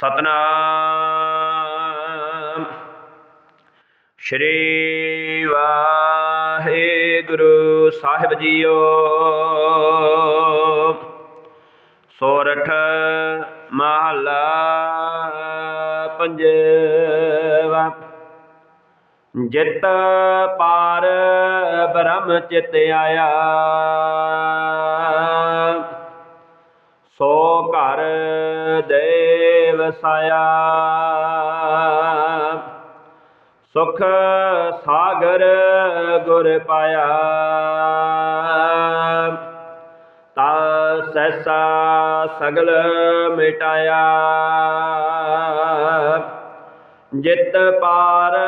ਸਤਨਾਮ। ਸ਼੍ਰੀ ਵਾਹਿਗੁਰੂ ਸਾਹਿਬ ਜੀਓ। ਸੋਰਠ ਮਹਲਾ ਪੰਜਵਾ। ਜਿਤ ਪਾਰ ਬ੍ਰਹਮ ਚਿਤ ਆਇਆ। ਸੋ ਘਰ ਦੇ ਵਸਾਇਆ ਸੁਖ ਸਾਗਰ ਗੁਰ ਪਾਇਆ। ਤਾ ਸੈਸਾ ਸਗਲ ਮਿਟਾਇਆ। ਜਿਤ ਪਾਰ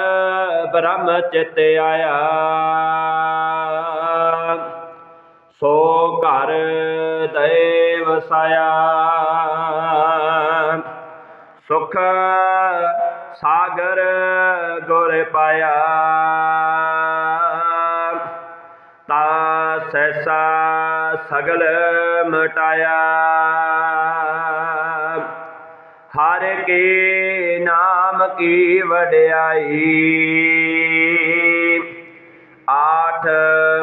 ਬ੍ਰਹਮ ਚਿਤ ਆਇਆ। ਸੋ ਘਰ ਦੇ ਵਸਾਇਆ ਸੁਖ ਸਾਗਰ ਗੁਰ ਪਾਇਆ। ਤਾ ਸੈਸਾ ਸਗਲ ਮਟਾਇਆ। ਹਰ ਕੇ ਨਾਮ ਕੀ ਵਡਿਆਈ। ਆਠ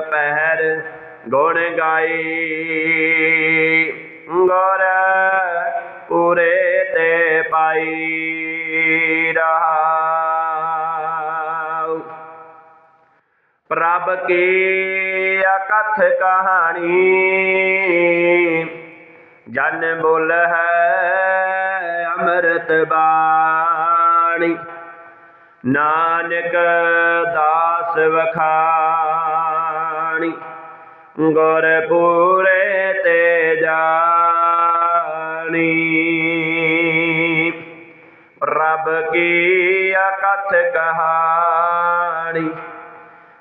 ਪਹਿਰ ਗੁਣ ਗਾਈ। ਰਹਾਉ ਪ੍ਰਭ ਕੀ ਅਕਥ ਕਹਾਣੀ? ਜਨ ਬੋਲ ਹੈ ਅੰਮ੍ਰਿਤ ਬਾਣੀ। ਨਾਨਕ ਦਾਸ ਵਖਾਣੀ। ਗੁਰ ਪੂਰੇ ਤੇ ਜਾਣੀ। ਪ੍ਰਭ ਕੀ ਅਕਥ ਕਹਾਣੀ?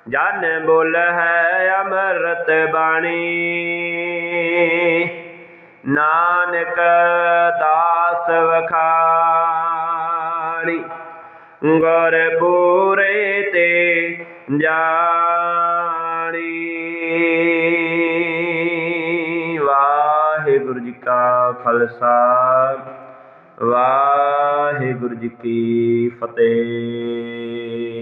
ਜਨ ਬੋਲ ਹੈ ਅੰਮ੍ਰਿਤ ਬਾਣੀ। ਨਾਨਕ ਦਾਸ ਵਖਾਣੀ। ਗੁਰ ਪੂਰੇ ਤੇ ਜਾਣੀ। ਵਾਹਿਗੁਰੂ ਜੀ ਕਾ ਖਾਲਸਾ। ਵਾਹਿਗੁਰੂ ਜੀ ਕੀ ਫਤਿਹ।